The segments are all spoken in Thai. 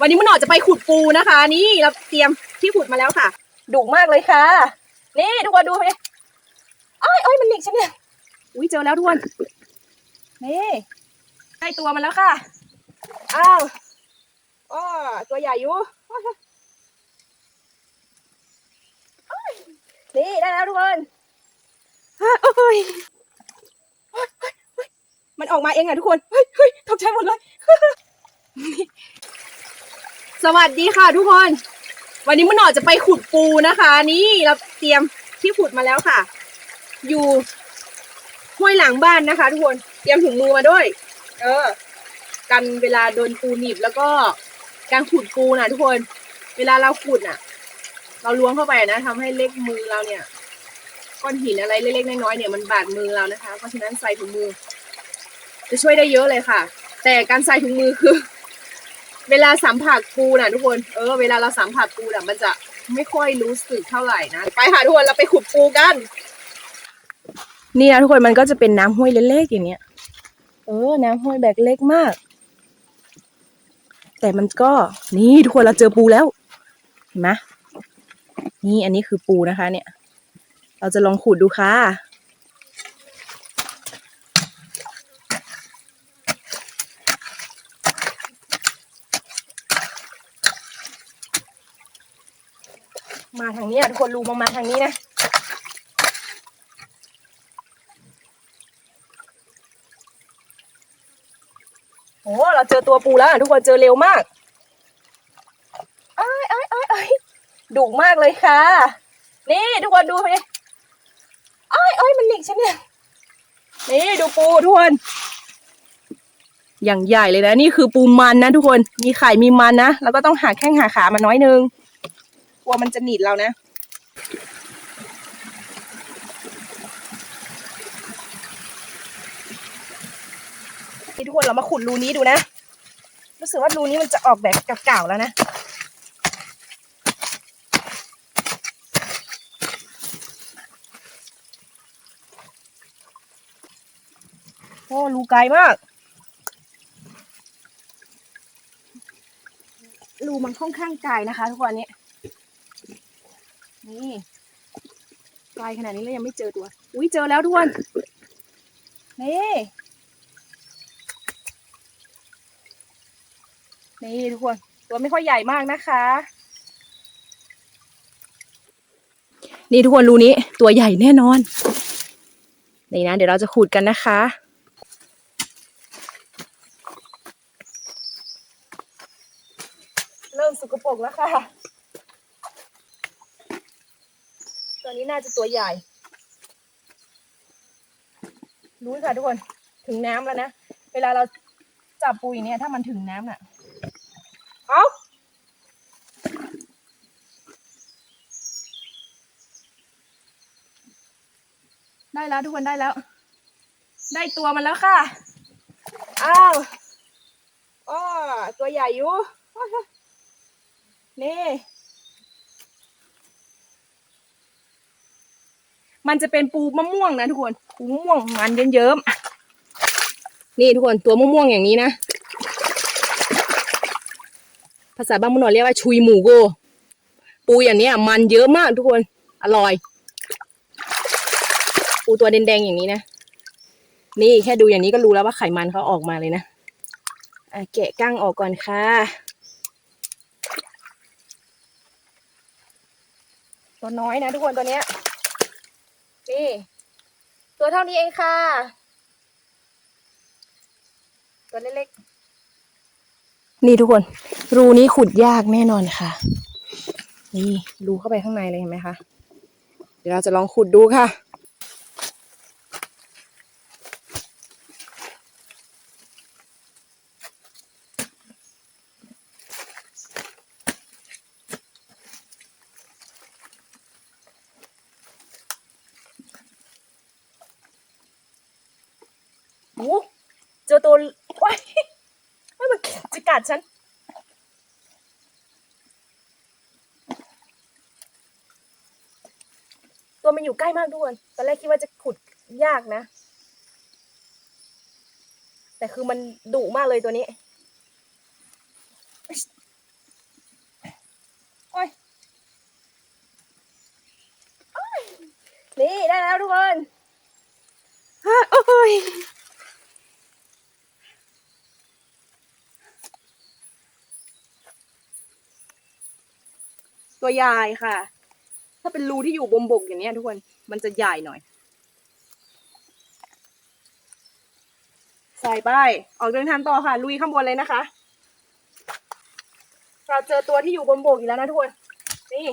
วันนี้มันหนอจะไปขุดปูนะคะ นี่เราเตรียมที่ขุดมาแล้วค่ะ ดุมากเลยค่ะ นี่ทุกคนดูไหมอ้อยอ้อยมันหนิกฉันเนี่ยอุ้ยเจอแล้วทุกคนนี่ได้ตัวมันแล้วค่ะอ้าวอ้อตัวใหญ่อยู่นี่ได้แล้วทุกคนฮะโอ้ยโอ้ยมันออกมาเองอะทุกคน เฮ้ยเฮ้ยตกใจหมดเลย สวัสดีค่ะทุกคน วันนี้มันหนอจะไปขุดปูนะคะ นี่เราเตรียมที่ขุดมาแล้วค่ะ อยู่ห้วยหลังบ้านนะคะ ทุกคนเตรียมถุงมือมาด้วย เออ กันเวลาโดนปูหนีบแล้วก็การขุดปูนะทุกคน เวลาเราขุดน่ะ เราล้วงเข้าไปนะทำให้เล็กมือเราเนี่ยก้อนหินอะไรเล็กๆน้อยๆเนี่ยมันบาดมือเรานะคะ เพราะฉะนั้นใส่ถุงมือ จะช่วยได้เยอะเลยค่ะ แต่การใส่ถุงมือคือ เวลาสัมผัสปูน่ะทุกคนเออเวลาเราสัมผัสปูน่ะมันจะไม่ค่อยรู้สึกเท่าไหร่นะไปค่ะทุกคนเราไปขุดปูกัน นี่นะทุกคนมันก็จะเป็นน้ำห้วยเล็กๆอย่างเนี้ยเออ น้ำห้วยแบบเล็กมาก แต่มันก็ นี่ทุกคนเราเจอปูแล้วเห็นไหมนี่อันนี้คือปูนะคะ เนี่ย เราจะลองขุดดูค่ะ มาทาง นี้อะทุกคนรูมามาทางนี้นะโอ้เราเจอตัวปูแล้วทุกคนเจอเร็วมากเอ้ยเอ้ยเอ้ยเอ้ยดุมากเลยค่ะ นี่ทุกคนดูไปเอ้ยเอ้ยมันหนิกฉันเนี่ยนี่ดูปูทุกคน อย่างใหญ่เลยนะ นี่คือปูมันนะทุกคน มีไข่มีมันนะ แล้วก็ต้องหาแข้งหาขามันน้อยนึง กลัวมันจะหนีบเรานะ ทุกคนเรามาขุดรูนี้ดูนะ รู้สึกว่ารูนี้มันจะออกแบบเก่าๆแล้วนะโอ้รูไกลมากรูมันค่อนข้างไกลนะคะ ทุกคนนี้นี่ไกลขนาดนี้แล้วยังไม่เจอตัว อุ้ยเจอแล้วทุกคนนี่ นี่ทุกคน ตัวไม่ค่อยใหญ่มากนะคะ นี่ทุกคนรูนี้ตัวใหญ่แน่นอน นี่นะ เดี๋ยวเราจะขุดกันนะคะเริ่มสกปรกแล้วค่ะ ตัวนี้น่าจะตัวใหญ่ รู้ค่ะทุกคน ถึงน้ำแล้วนะ เวลาเราจับปูอย่างเนี้ยถ้ามันถึงน้ำน่ะ เอาได้ แล้วทุกคนได้แล้ว ได้ตัวมันแล้วค่ะ อ้าวอ้อตัวใหญ่อยู่นี่ มันจะเป็นปูมะม่วงนะทุกคน ปูมะม่วงมันเยิ้มๆนี่ทุกคนตัวมะม่วงอย่างนี้นะ ภาษาบ้างมนอเรียกว่าชุยหมูโก ปูอย่างนี้มันเยอะมากทุกคน อร่อย ปูตัวแดงๆอย่างนี้นะ นี่แค่ดูอย่างนี้ก็รู้แล้วว่าไขมันเขาออกมาเลยนะอะแกะก้างออกก่อนค่ะ ตัวน้อยนะทุกคนตัวเนี้ย นี่ ตัวเท่านี้เองค่ะ ตัวเล็กๆ นี่ทุกคน รูนี้ขุดยากแน่นอนค่ะ นี่รูเข้าไปข้างในเลยเห็นไหมคะเดี๋ยวเราจะลองขุดดูค่ะ เจอตัวว้ายไม่มันจะกัดฉัน ตัวมันอยู่ใกล้มากด้วยตอนแรกคิดว่าจะขุดยากนะ แต่คือมันดุมากเลยตัวนี้โอ้ยนี่ ได้แล้วทุกคนฮ่าโอ้ย ตัวใหญ่ค่ะ ถ้าเป็นรูที่อยู่บนบกอย่างเนี้ยทุกคนมันจะใหญ่หน่อย ใส่ไป ออกเดินทางต่อค่ะ ลุยข้างบนเลยนะคะ เราเจอตัวที่อยู่บนบกอีกแล้วนะทุกคนนี่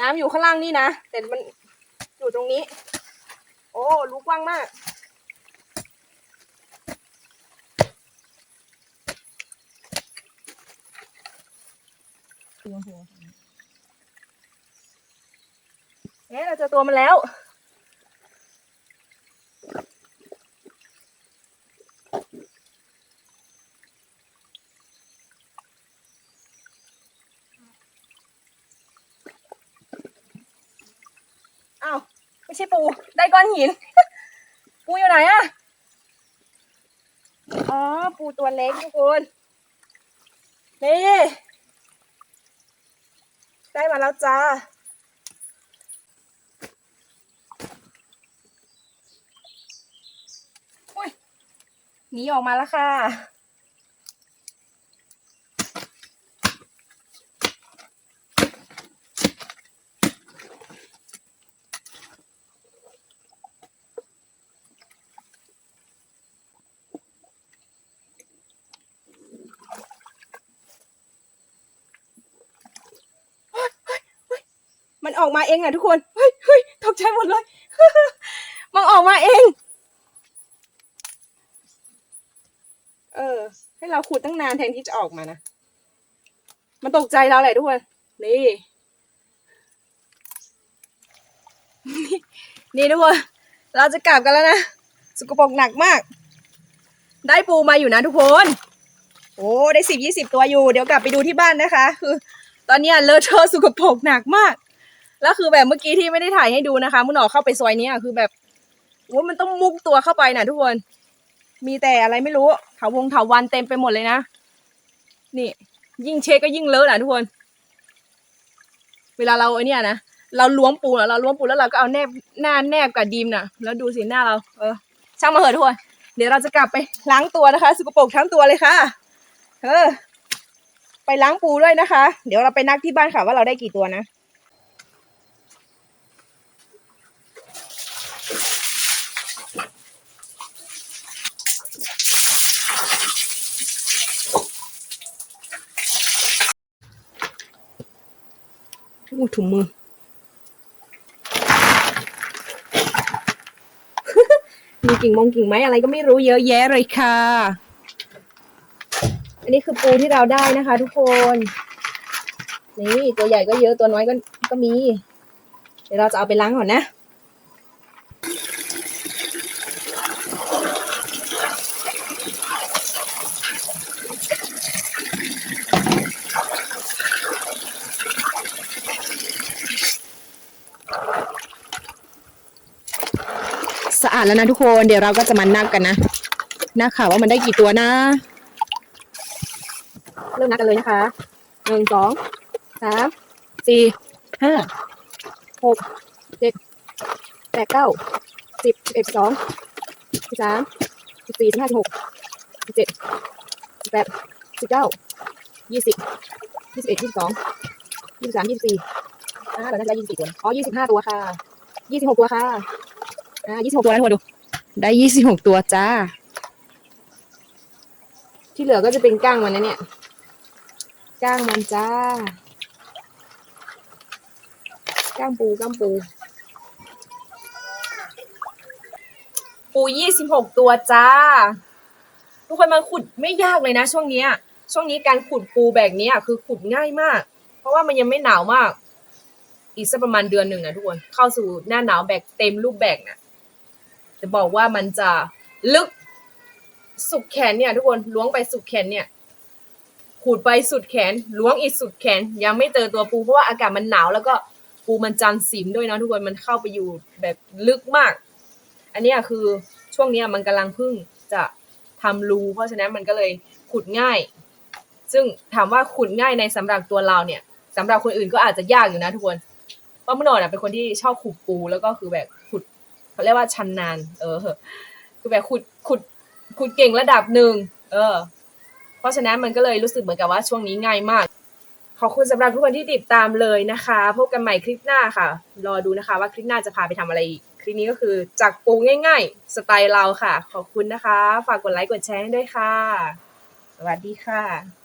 น้ำอยู่ข้างล่างนี่นะแต่มันอยู่ตรงนี้ โอ้รูกว้างมาก เอ๊ะเราเจอตัวมันแล้วอ้าวไม่ใช่ปู ได้ก้อนหิน ปูอยู่ไหนอะอ๋อ ปูตัวเล็กทุกคน นี่ ได้มาแล้วจ้า หนีออกมาแล้วค่ะ มันออกมาเองอะทุกคน เฮ้ยเฮ้ยตกใจหมดเลย มันออกมาเอง เออ ให้เราขุดตั้งนานแทนที่จะออกมานะ มันตกใจเราแหละทุกคน นี่ นี่ทุกคน เราจะกลับกันแล้วนะ สกปรกหนักมาก ได้ปูมาอยู่นะทุกคน โอ้ ได้สิบยี่สิบตัวอยู่ เดี๋ยวกลับไปดูที่บ้านนะคะ คือตอนนี้เลอะเทอะสุกปรกหนักมาก แล้วคือแบบเมื่อกี้ที่ไม่ได้ถ่ายให้ดูนะคะมุนออกเข้าไปซอยนี้คือแบบว่ามันต้องมุกตัวเข้าไปนะทุกคน มีแต่อะไรไม่รู้เถาวงเถาวันเต็มไปหมดเลยนะ นี่ ยิ่งเช็คก็ยิ่งเลอะนะทุกคน เวลาเราไอ้เนี่ยนะเราล้วงปูนเราล้วงปูแล้วเราก็เอาแนบหน้าแนบกับดีมนะแล้วดูสิหน้าเรา เออ ช่างมาเหอะทุกคนเดี๋ยวเราจะกลับไปล้างตัวนะคะสกปรกทั้งตัวเลยค่ะ เออ ไปล้างปูด้วยนะคะ เดี๋ยวเราไปนักที่บ้านค่ะว่าเราได้กี่ตัวนะ อู้ ถุงมือ มีกิ่งมงกิ่งไม้อะไรก็ไม่รู้เยอะแยะเลยค่ะ อันนี้คือปูที่เราได้นะคะ ทุกคน นี่ตัวใหญ่ก็เยอะตัวน้อยก็ก็มี เดี๋ยวเราจะเอาไปล้างก่อนนะ สะอาดแล้วนะทุกคน เดี๋ยวเราก็จะมานับกันนะนับค่ะว่ามันได้กี่ตัวนะ เริ่มนับกันเลยนะคะหนึ่งสองสามสี่ห้าหกเจ็ดแปดเก้าสิบเอ็ดสิบสองสิบสามสิบสี่สิบห้าสิบหกสิบเจ็ดสิบแปดสิบเก้ายี่สิบยี่สิบเอ็ดยี่สิบสองยี่สิบสามยี่สิบสี่อ่าเราได้ยี่สิบสี่ตัวอ๋อยี่สิบห้าตัวค่ะยี่สิบหกตัวค่ะ อ่ายี่สิบหกตัวนะทุกคนดู ได้ยี่สิบหกตัวจ้า ที่เหลือก็จะเป็นก้างมันนะเนี่ย ก้างมันจ้า ก้างปูก้างปู ปูยี่สิบหกตัวจ้า ทุกคนมาขุดไม่ยากเลยนะ ช่วงเนี้ย ช่วงนี้การขุดปูแบบนี้คือขุดง่ายมาก เพราะว่ามันยังไม่หนาวมาก อีกสักประมาณเดือนหนึ่งนะทุกคน เข้าสู่หน้าหนาวแบบเต็มรูปแบบนะ จะบอกว่ามันจะลึกสุดแขนเนี่ย ทุกคนล้วงไปสุดแขนเนี่ยขูดไปสุดแขนล้วงอีกสุดแขน ยังไม่เจอตัวปูเพราะว่าอากาศมันหนาวแล้วก็ปูมันจันสิมด้วยนะทุกคนมันเข้าไปอยู่แบบลึกมาก อันนี้คือช่วงนี้มันกำลังพิ่งจะทำรูเพราะฉะนั้นมันก็เลยขุดง่าย ซึ่งถามว่าขุดง่ายในสำหรับตัวเราเนี่ยสำหรับคนอื่นก็อาจจะยากอยู่นะทุกคนเพรามโนอะเป็นคนที่ชอบขุดปูแล้วก็คือแบบ เขาเรียกว่าชันนานเออ คือแบบขุดขุดขุดเก่งระดับหนึ่ง เออ เพราะฉะนั้นมันก็เลยรู้สึกเหมือนกับว่าช่วงนี้ง่ายมาก ขอบคุณสำหรับทุกคนที่ติดตามเลยนะคะ พบกันใหม่คลิปหน้าค่ะ รอดูนะคะว่าคลิปหน้าจะพาไปทำอะไรอีก คลิปนี้ก็คือจากปูง่าย ๆ สไตล์เราค่ะ ขอบคุณนะคะ ฝากกดไลค์กดแชร์ให้ด้วยค่ะ สวัสดีค่ะ